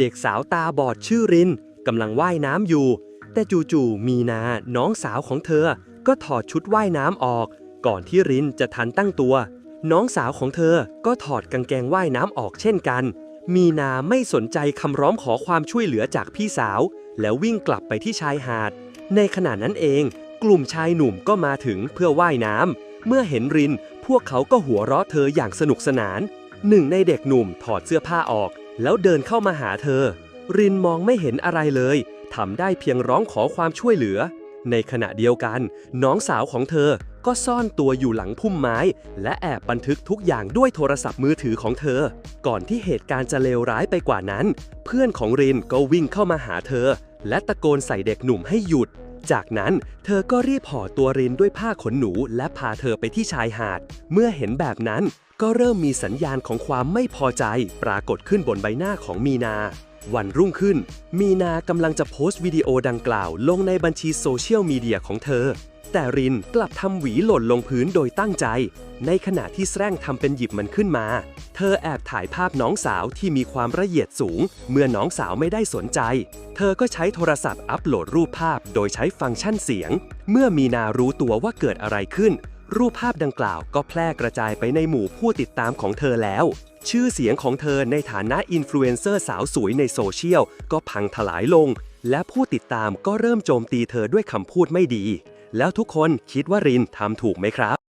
เด็กสาวตาบอดชื่อรินกำลังว่ายน้ำอยู่ แต่จู่ๆมีนาน้องสาวของเธอ ก็ถอดชุดว่ายน้ำออก ก่อนที่รินจะทันตั้งตัว น้องสาวของเธอก็ถอดกางเกงว่ายน้ำออกเช่นกัน มีนาไม่สนใจคำร้องขอความช่วยเหลือจากพี่สาว แล้ววิ่งกลับไปที่ชายหาด ในขณะนั้นเอง กลุ่มชายหนุ่มก็มาถึงเพื่อว่ายน้ำเมื่อเห็นริน พวกเขาก็หัวเราะเธออย่างสนุกสนานหนึ่งในเด็กหนุ่มถอดเสื้อผ้าออก แล้วเดินเข้ามาหาเธอ รินมองไม่เห็นอะไรเลยทำได้เพียงร้องขอความช่วยเหลือ ในขณะเดียวกัน น้องสาวของเธอก็ซ่อนตัวอยู่หลังพุ่มไม้ และแอบบันทึกทุกอย่างด้วยโทรศัพท์มือถือของเธอ ก่อนที่เหตุการณ์จะเลวร้ายไปกว่านั้น เพื่อนของรินก็วิ่งเข้ามาหาเธอ และตะโกนใส่เด็กหนุ่มให้หยุด จากนั้นเธอก็รีบห่อตัวรินด้วยผ้าขนหนูและพาเธอไปที่ชายหาด เมื่อเห็นแบบนั้นก็เริ่มมีสัญญาณของความไม่พอใจปรากฏขึ้นบนใบหน้าของมีนา วันรุ่งขึ้น มีนากำลังจะโพสต์วิดีโอดังกล่าว ลงในบัญชีโซเชียลมีเดียของเธอ แต่รินกลับทำหวีหล่นลงพื้นโดยตั้งใจ ในขณะที่แสร้งทำเป็นหยิบมันขึ้นมา เธอแอบถ่ายภาพน้องสาวที่มีความละเอียดสูง เมื่อน้องสาวไม่ได้สนใจ เธอก็ใช้โทรศัพท์อัปโหลดรูปภาพโดยใช้ฟังก์ชันเสียง เมื่อมีนารู้ตัวว่าเกิดอะไรขึ้น รูปภาพดังกล่าวก็แพร่กระจายไปในหมู่ผู้ติดตามของเธอแล้ว ชื่อเสียงของเธอในฐานะอินฟลูเอนเซอร์สาวสวยในโซเชียลก็พังทลายลง และผู้ติดตามก็เริ่มโจมตีเธอด้วยคำพูดไม่ดี แล้วทุกคนคิดว่ารินทำถูกไหมครับ